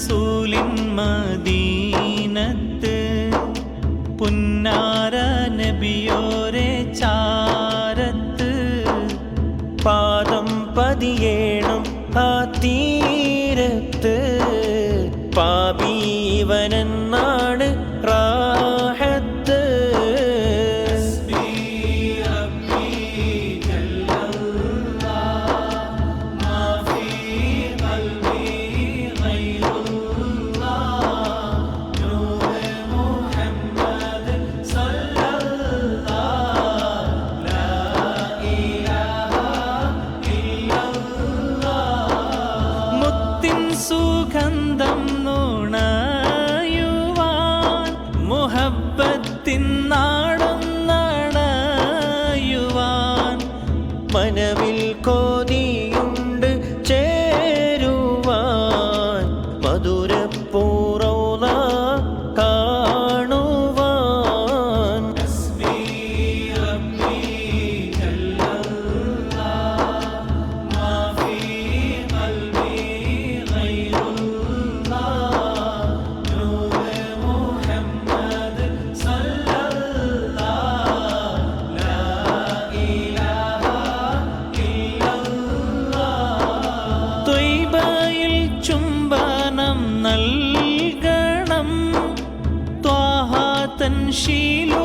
റസൂലിൻ മദീനത്ത് പുന്നാര നബിയോരെ ചാരത്ത് പാദം പതിയേണം ആ തീരത്ത് പാപീവനെന്നാണ് ونملكم നൽകണം. ത്വാഹാതൻ ശീലുകൾ